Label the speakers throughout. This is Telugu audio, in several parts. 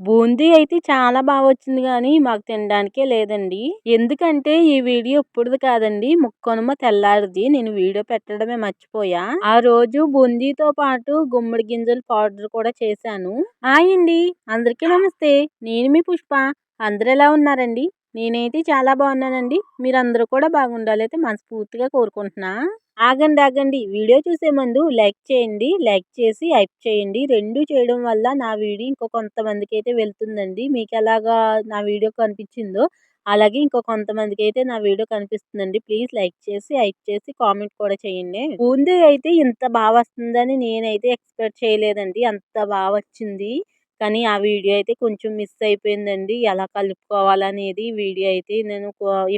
Speaker 1: బూందీ అయితే చాలా బాగా వచ్చింది కానీ మాకు తినడానికే లేదండి. ఎందుకంటే ఈ వీడియో ఇప్పుడుది కాదండి ముక్కనుమ తెల్లారిది. నేను వీడియో పెట్టడమే మర్చిపోయా. ఆ రోజు బూందీతో పాటు గుమ్మడి గింజల పౌడర్ కూడా చేశాను. ఆయండి అందరికీ నమస్తే. నేను మీ పుష్ప. అందరు ఎలా ఉన్నారండి? నేనైతే చాలా బాగున్నానండి. మీరందరూ కూడా బాగుండాలి అయితే మనస్ఫూర్తిగా కోరుకుంటున్నా. ఆగండి ఆగండి. వీడియో చూసే ముందు లైక్ చేయండి లైక్ చేసి హైప్ చేయండి. రెండు చేయడం వల్ల నా వీడియో ఇంకో కొంతమందికి అయితే వెళ్తుందండి. మీకు ఎలాగా నా వీడియో కనిపించిందో అలాగే ఇంకో కొంతమందికి అయితే నా వీడియో కనిపిస్తుందండి. ప్లీజ్ లైక్ చేసి హైప్ చేసి కామెంట్ కూడా చేయండి. బూందీ అయితే ఇంత బాగా వస్తుందని నేనైతే ఎక్స్పెక్ట్ చేయలేదండి. అంత బాగా వచ్చింది. కానీ ఆ వీడియో అయితే కొంచెం మిస్ అయిపోయిందండి. ఎలా కలుపుకోవాలనేది వీడియో అయితే నేను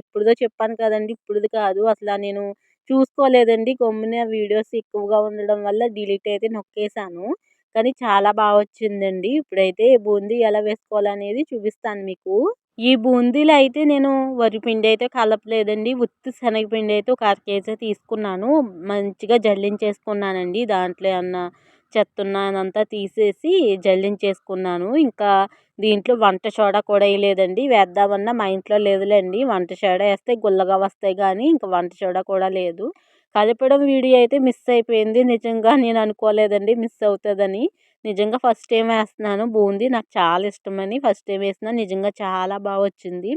Speaker 1: ఎప్పుడుదో చెప్పాను కదండి. ఇప్పుడుది కాదు. అసలు నేను చూసుకోలేదండి. గమ్మున వీడియోస్ ఎక్కువగా ఉండడం వల్ల డిలీట్ అయితే నొక్కేసాను. కానీ చాలా బాగా వచ్చిందండి. ఇప్పుడైతే బూందీ ఎలా వేసుకోవాలనేది చూపిస్తాను మీకు. ఈ బూందీలో అయితే నేను వరిపిండి అయితే కలపలేదండి. ఉత్తి శనగపిండి అయితే ఒక అర కేజీ తీసుకున్నాను. మంచిగా జల్లించేసుకున్నానండి. దాంట్లో ఏమన్నా చెత్త ఉన్నదంతా తీసేసి జల్లించేసుకున్నాను. ఇంకా దీంట్లో వంట సోడా కూడా వేయలేదండి వేద్దామన్నా మా ఇంట్లో లేదులేండి. వంట సోడా వేస్తే గుల్లగా వస్తాయి కానీ ఇంకా వంట సోడా కూడా లేదు. కలపడం వీడియో అయితే మిస్ అయిపోయింది. నిజంగా నేను అనుకోలేదండి మిస్ అవుతుందని. నిజంగా ఫస్ట్ టైం వేస్తున్నాను. బూందీ నాకు చాలా ఇష్టమని ఫస్ట్ టైం వేసిన నిజంగా చాలా బాగా వచ్చింది.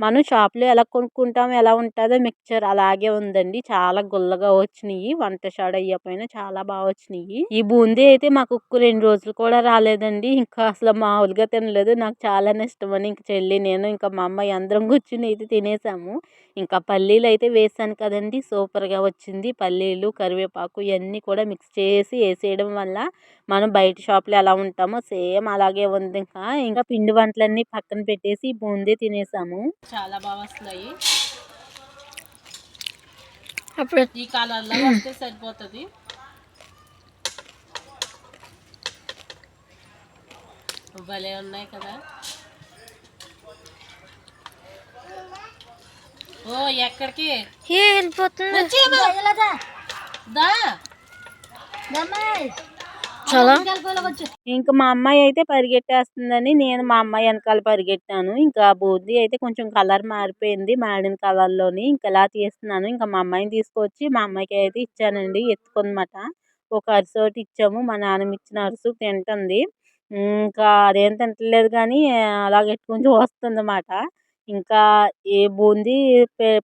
Speaker 1: మనం షాప్లో ఎలా కొనుక్కుంటాం ఎలా ఉంటుందో మిక్చర్ అలాగే ఉందండి. చాలా గుల్లగా వచ్చినాయి. వంట షాడ్ అయ్యపోయినా చాలా బాగా వచ్చినాయి. ఈ బూందీ అయితే మాకు రెండు రోజులు కూడా రాలేదండి. ఇంకా అసలు మామూలుగా తినలేదు. నాకు చాలా ఇష్టమని ఇంక చెల్లి నేను ఇంకా మా అమ్మాయి అందరం కూర్చుని అయితే తినేసాము. ఇంకా పల్లీలు అయితే వేసాను కదండి. సూపర్గా వచ్చింది. పల్లీలు కరివేపాకు ఇవన్నీ కూడా మిక్స్ చేసి వేసేయడం వల్ల మనం బయట షాప్లో ఎలా ఉంటామో సేమ్ అలాగే ఉంది. ఇంకా ఇంకా పిండి వంటలన్నీ పక్కన పెట్టేసి బూందీ తినేసాము. చాలా బాగా వస్తున్నాయి.
Speaker 2: అప్పుడు
Speaker 1: ఈ కాలంలో వస్తే సరిపోతుంది. భలే ఉన్నాయి కదా. ఓ ఎక్కడికి?
Speaker 2: ఏ వెళ్ళిపోతుంది?
Speaker 1: దా
Speaker 2: చాలా
Speaker 1: ఇంకా మా అమ్మాయి అయితే పరిగెట్టేస్తుందని నేను మా అమ్మాయి వెనకాల పరిగెట్టాను. ఇంకా బూందీ అయితే కొంచెం కలర్ మారిపోయింది మాడిన కలర్లోని. ఇంకా ఇలా తీస్తున్నాను. ఇంకా మా అమ్మాయిని తీసుకొచ్చి మా అమ్మాయికి అయితే ఇచ్చానండి. ఎత్తుకున్నమాట ఒక అరిసి ఒకటి ఇచ్చాము. మా నాన్నమ్మ ఇచ్చిన అరుసు తింటుంది. ఇంకా అదేం తింటలేదు కానీ అలాగ ఎత్తుకొని చూస్తుంది అన్నమాట ఇంకా ఏ బూందీ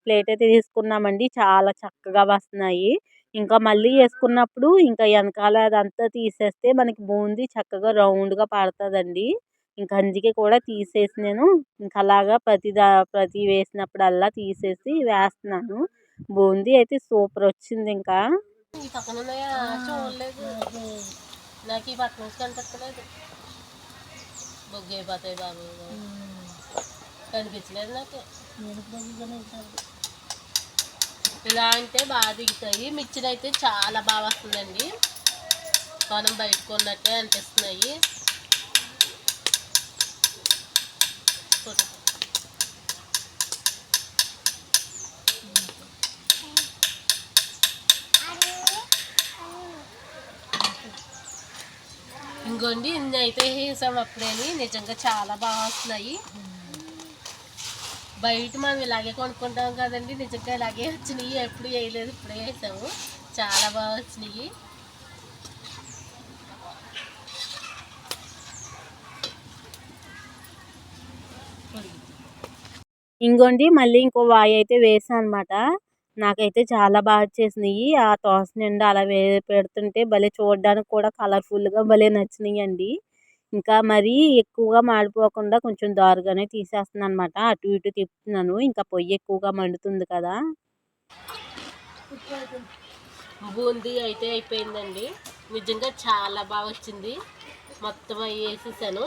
Speaker 1: ప్లేట్ అయితే తీసుకున్నామండి. చాలా చక్కగా వస్తున్నాయి. ఇంకా మళ్ళీ వేసుకున్నప్పుడు ఇంకా వెనకాల అదంతా తీసేస్తే మనకి బూందీ చక్కగా రౌండ్గా పడుతుందండి. ఇంకా అందుకే కూడా తీసేసి నేను ఇంకా అలాగా ప్రతి దా ప్రతి వేసినప్పుడల్లా తీసేసి వేస్తున్నాను. బూందీ అయితే సూపర్ వచ్చింది ఇంకా. నాకు ఈ నుంచి కనిపించలేదు. బొగ్గు అయిపోతాయి బాబు. కనిపించలేదు నాకు. ఇలా అంటే బాగా దిగుతాయి. మిక్చర్ అయితే చాలా బాగా వస్తుందండి. మనం బయటకున్నట్టే అనిపిస్తున్నాయి. ఇంకోండి ఇన్ని అయితే వేసాం అప్పుడేని. నిజంగా చాలా బాగా వస్తున్నాయి. బయట మనం ఇలాగే కొనుక్కుంటాం కదండి. నిజంగా ఇలాగే వచ్చినాయి. ఎప్పుడు వేయలేదు ఇప్పుడే వేసాము. చాలా బాగా వచ్చినాయి. ఇంకోండి మళ్ళీ ఇంకో వాయి అయితే వేసాను అనమాట నాకైతే చాలా బాగా వచ్చేసినాయి. ఆ తోస నిండా అలా వే పెడుతుంటే భలే చూడడానికి కూడా కలర్ఫుల్గా భలే నచ్చినాయి అండి ఇంకా మరీ ఎక్కువగా మాడిపోకుండా కొంచెం దారుగానే తీసేస్తున్నాను అనమాట అటు ఇటు తిప్పుతున్నాను. ఇంకా పొయ్యి ఎక్కువగా మండుతుంది కదా. బూందీ అయితే అయిపోయిందండి. నిజంగా చాలా బాగా వచ్చింది. మొత్తం అవి వేసేసాను.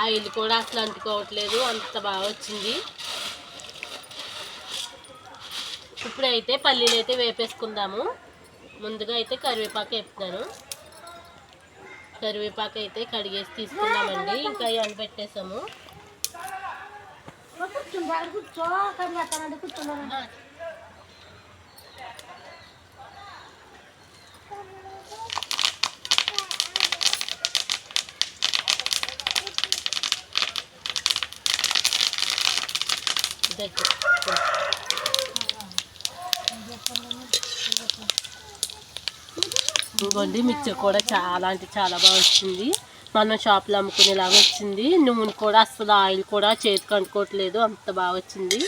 Speaker 1: ఆయిల్ కూడా అసలు అంటుకోవట్లేదు. అంత బాగా వచ్చింది. ఇప్పుడైతే పల్లీలు అయితే వేపేసుకుందాము. ముందుగా అయితే కరివేపాకు వేపుతాను కరివేపాకు అయితే కడిగేసి తీసుకున్నామండి ఇంకా ఎండ పెట్టేసాము దగ్గర
Speaker 3: ఇదిగోండి మిక్చర్ కూడా చాలా అంటే చాలా బాగా వచ్చింది. మనం షాప్లో అమ్ముకునేలాగా వచ్చింది. నూనె కూడా అసలు ఆయిల్ కూడా చేతికి అంటుకోవట్లేదు. అంత బాగా వచ్చింది.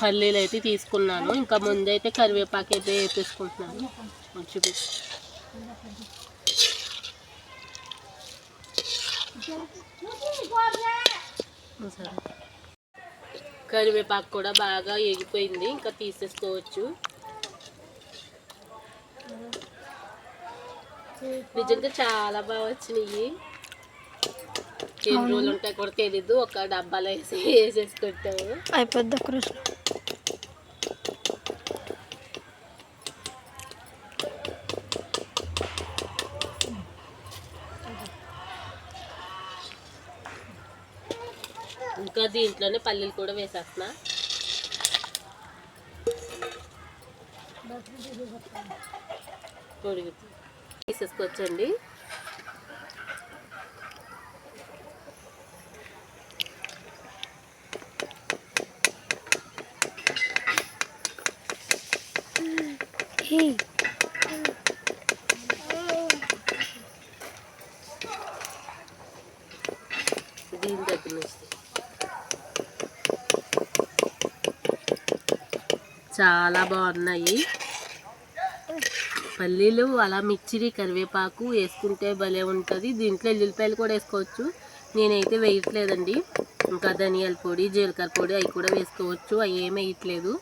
Speaker 3: పల్లీలు అయితే తీసుకున్నాను. ఇంకా ముందైతే కరివేపాకు అయితే వేసేసుకుంటున్నాను. చూపి. కరివేపాకు కూడా బాగా ఎగిపోయింది ఇంకా తీసేసుకోవచ్చు. నిజంగా చాలా బాగా వచ్చినాయి. ఎన్ని రోజులు ఉంటాయి కూడా తెలీదు. ఒక డబ్బాలో వేసి వేసేసుకుంటాము
Speaker 2: అయిపోద్ది ఒక రోజు
Speaker 3: ఇంకా దీంట్లోనే పల్లీలు కూడా వేసేస్తున్నా. పొడిగి తీసేసుకోవచ్చండి. దీని దగ్గర నుంచి చాలా బాగున్నాయి. పల్లీలు అలా మిర్చిరి కరివేపాకు వేసుకుంటే భలే ఉంటుంది. దీంట్లో ఎల్లుల్లిపాయలు కూడా వేసుకోవచ్చు. నేనైతే వేయట్లేదండి. ఇంకా ధనియాల పొడి జీలకర్ర పొడి అవి కూడా వేసుకోవచ్చు. అవి ఏమి వేయట్లేదు.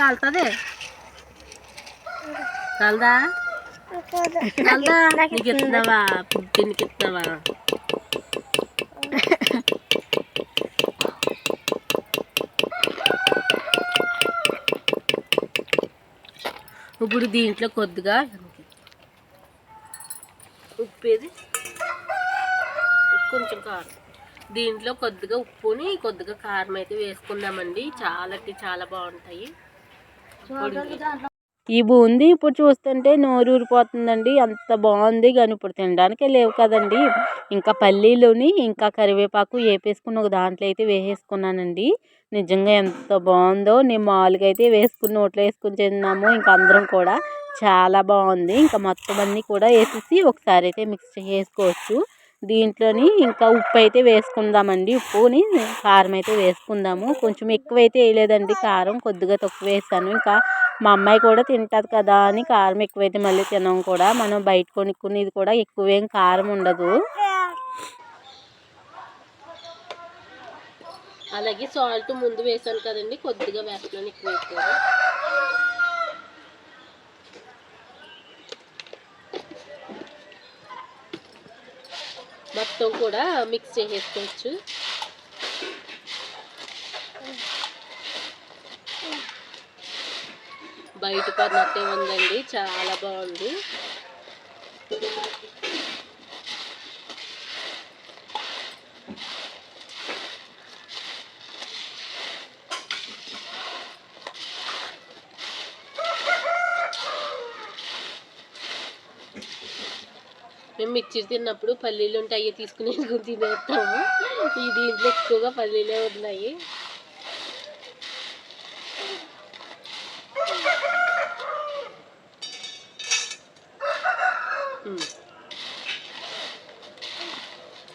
Speaker 3: కాలుతుంది? కాలదా? కాలదా? నీకు ఇస్తున్నావా పుట్టినకి ఇస్తున్నావా ఇప్పుడు దీంట్లో కొద్దిగా ఉప్పేది. కొంచెం కారం. దీంట్లో కొద్దిగా ఉప్పుని కొద్దిగా కారం అయితే వేసుకుందామండి. చాలా అంటే చాలా బాగుంటాయి. ఈ బూందీ ఇప్పుడు చూస్తుంటే నోరు ఊరిపోతుందండి అంత బాగుంది కానీ ఇప్పుడు తినడానికే లేవు కదండి. ఇంకా పల్లీలోని ఇంకా కరివేపాకు వేపేసుకుని ఒక దాంట్లో అయితే వేసేసుకున్నానండి. నిజంగా ఎంత బాగుందో. నేను మామూలుగా అయితే వేసుకుని నోట్లో వేసుకుని తిన్నాము. ఇంకా అందరం కూడా చాలా బాగుంది. ఇంకా మొత్తం అన్నీ కూడా వేసేసి ఒకసారి అయితే మిక్స్ చేసుకోవచ్చు. దీంట్లోని ఇంకా ఉప్పు అయితే వేసుకుందామండి. ఉప్పుని కారం అయితే వేసుకుందాము. కొంచెం ఎక్కువ అయితే వేయలేదండి. కారం కొద్దిగా తక్కువ వేసాను. ఇంకా మా అమ్మాయి కూడా తింటుంది కదా అని కారం ఎక్కువైతే మళ్ళీ తినం కూడా. మనం బయట కొనుక్కునేది కూడా ఎక్కువేం కారం ఉండదు. అలాగే సాల్ట్ ముందు వేసాను కదండి. కొద్దిగా వేస్తాను ఎక్కువ మొత్తం కూడా మిక్స్ చేసేసుకోవచ్చు. బయట పడినట్టే ఉందండి చాలా బాగుంది. మేము మిక్చర్ తిన్నప్పుడు పల్లీలు ఉంటే అవి తీసుకుని తినేస్తాము. ఈ దీంట్లో ఎక్కువగా పల్లీలే ఉన్నాయి.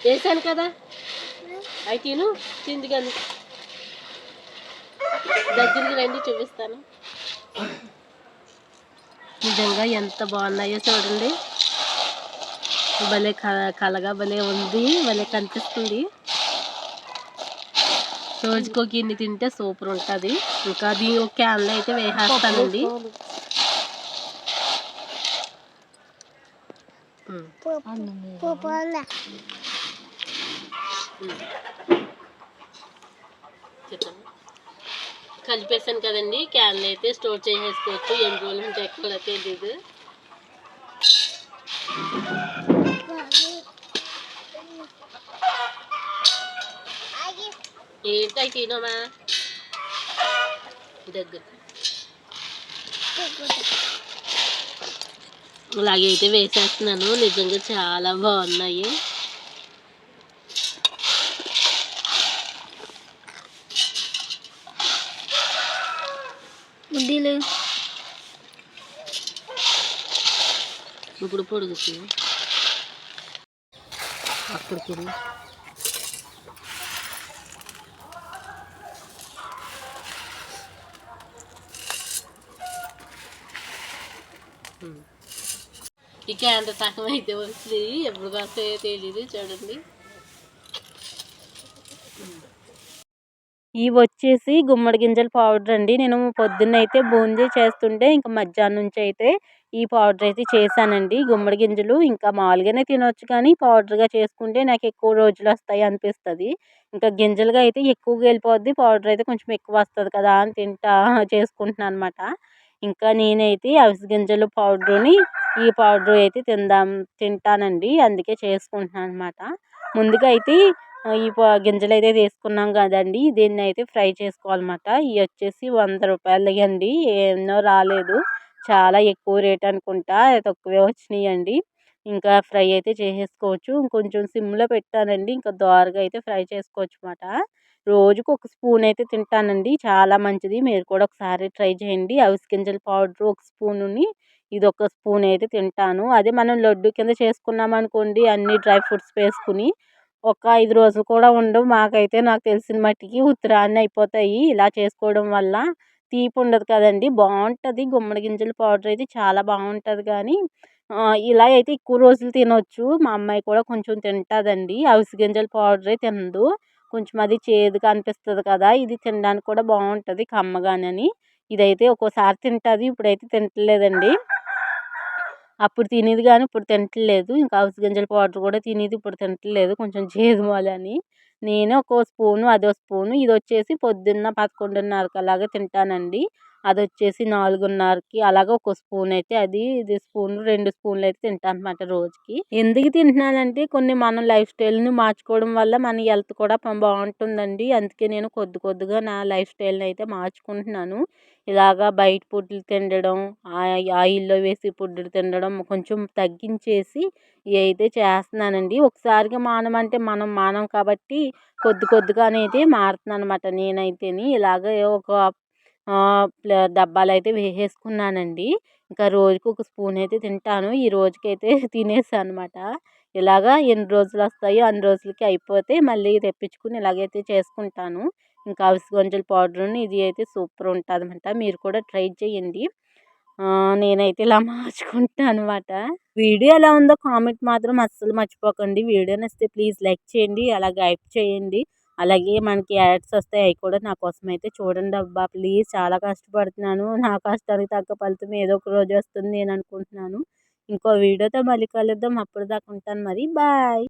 Speaker 3: వేసాను కదా? అవి తిను తింది కానీ దగ్గరికి రండి చూపిస్తాను. నిజంగా ఎంత బాగున్నాయో చూడండి. భలే కల కలగా భలే ఉంది భలే కనిపిస్తుంది. రోజుకో గిన్నె తింటే సూపర్ ఉంటుంది. ఇంకా దీని ఒక క్యాన్లో అయితే వేసేస్తానండి. కలిపేసాను కదండి క్యాన్లు అయితే స్టోర్ చేసేసుకోవచ్చు. ఎన్ని రోజులు ఉంటాయి కూడా తెలీదు ఏంటి అవి తినమా దగ్గర ఇలాగైతే వేసేస్తున్నాను నిజంగా చాలా బాగున్నాయి ఇప్పుడు పొడుగుతుంది అక్కడికి వెళ్ళి ఈ సగం అయితే వస్తుంది. ఎప్పుడు వస్తాయో తెలియదు చూడండి.
Speaker 1: ఇవి వచ్చేసి గుమ్మడి గింజల పౌడర్ అండి. నేను పొద్దున్న అయితే బూందీ చేస్తుంటే ఇంకా మధ్యాహ్నం నుంచి అయితే ఈ పౌడర్ అయితే చేశానండి. గుమ్మడి గింజలు ఇంకా మామూలుగానే తినొచ్చు కానీ పౌడర్గా చేసుకుంటే నాకు ఎక్కువ రోజులు వస్తాయి అనిపిస్తుంది. ఇంకా గింజలుగా అయితే ఎక్కువగా వెళ్ళిపోద్ది పౌడర్ అయితే కొంచెం ఎక్కువ వస్తుంది కదా అని తింటా చేసుకుంటున్నాను అనమాట ఇంకా నేనైతే అవిసె గింజల పౌడర్ని ఈ పౌడర్ అయితే తిందాం తింటానండి. అందుకే చేసుకుంటున్నాను అనమాట ముందుగా అయితే ఈ గింజలు అయితే తీసుకున్నాం కదండి. దీన్ని అయితే ఫ్రై చేసుకోవాలన్నమాట. ఇవి వచ్చేసి వంద రూపాయలు అండి ఎన్నో రాలేదు. చాలా ఎక్కువ రేట్ అనుకుంటా తక్కువే వచ్చినాయండి. ఇంకా ఫ్రై అయితే చేసేసుకోవచ్చు. ఇంకొంచెం సిమ్లో పెట్టానండి. ఇంకా దోరగా అయితే ఫ్రై చేసుకోవచ్చు అన్నమాట రోజుకు ఒక స్పూన్ అయితే తింటానండి. చాలా మంచిది. మీరు కూడా ఒకసారి ట్రై చేయండి. అవిసె గింజల పౌడర్ ఒక స్పూనుని ఇది ఒక స్పూన్ అయితే తింటాను. అదే మనం లడ్డు కింద చేసుకున్నాం అనుకోండి అన్ని డ్రై ఫ్రూట్స్ వేసుకుని ఒక ఐదు రోజులు కూడా ఉండవు. మాకైతే నాకు తెలిసిన మట్టికి ఉత్తరాన్ని అయిపోతాయి. ఇలా చేసుకోవడం వల్ల తీపి ఉండదు కదండి. బాగుంటుంది గుమ్మడి గింజల పౌడర్ అయితే చాలా బాగుంటుంది కానీ ఇలా అయితే ఎక్కువ రోజులు తినొచ్చు. మా అమ్మాయి కూడా కొంచెం తింటుందండి. అవిసి గింజల పౌడరే తినదు. కొంచెం అది చేదుగా అనిపిస్తుంది కదా ఇది తినడానికి కూడా బాగుంటుంది కమ్మగానని. ఇదైతే ఒక్కోసారి తింటుంది ఇప్పుడైతే తింటలేదండి అప్పుడు తినేది కానీ ఇప్పుడు తింటలేదు ఇంకా అవసి గింజల పౌడర్ కూడా తినేది ఇప్పుడు తింటలేదు కొంచెం చేదు అని నేను ఒక స్పూను అదో స్పూను ఇది వచ్చేసి పొద్దున్న పదకొండున్నరకు అలాగే తింటానండి. అది వచ్చేసి నాలుగున్నరకి అలాగే ఒక స్పూన్ అయితే అది ఇది స్పూన్ రెండు స్పూన్లు అయితే తింటాను అనమాట రోజుకి. ఎందుకు తింటున్నానంటే కొన్ని మనం లైఫ్ స్టైల్ని మార్చుకోవడం వల్ల మన హెల్త్ కూడా బాగుంటుందండి. అందుకే నేను కొద్ది కొద్దిగా నా లైఫ్ స్టైల్ని అయితే మార్చుకుంటున్నాను. ఇలాగా బయట ఫుడ్లు తినడం ఆ- ఆయిల్లో వేసి ఫుడ్లు తినడం కొంచెం తగ్గించేసి అయితే చేస్తున్నానండి. ఒకసారిగా మానమంటే మనం మానం కాబట్టి కొద్ది కొద్దిగా అనేది మారుతున్నాను అనమాట నేనైతేని. ఇలాగే ఒక డబ్బాలు అయితే వేసేసుకున్నానండి. ఇంకా రోజుకు ఒక స్పూన్ అయితే తింటాను. ఈ రోజుకైతే తినేసాను అనమాట ఇలాగా ఎన్ని రోజులు వస్తాయో అన్ని రోజులకి అయిపోతే మళ్ళీ తెప్పించుకుని ఇలాగైతే చేసుకుంటాను. ఇంకా అవిసి గొంజల పౌడర్ని ఇది అయితే సూపర్ ఉంటుంది అనమాట మీరు కూడా ట్రై చేయండి. నేనైతే ఇలా మార్చుకుంటాను అనమాట వీడియో ఎలా ఉందో కామెంట్ మాత్రం అస్సలు మర్చిపోకండి. వీడియో నచ్చితే ప్లీజ్ లైక్ చేయండి. అలాగే హైప్ చేయండి. అలాగే మనకి యాడ్స్ వస్తాయి అవి కూడా నా కోసం అయితే చూడండి అబ్బా. ప్లీజ్ చాలా కష్టపడుతున్నాను. నా కష్టానికి తగ్గ ఫలితం ఏదో ఒక రోజు వస్తుంది నేను అనుకుంటున్నాను. ఇంకో వీడియోతో మళ్ళీ కలుద్దాం. అప్పుడు దాకా ఉంటాను మరి. బాయ్.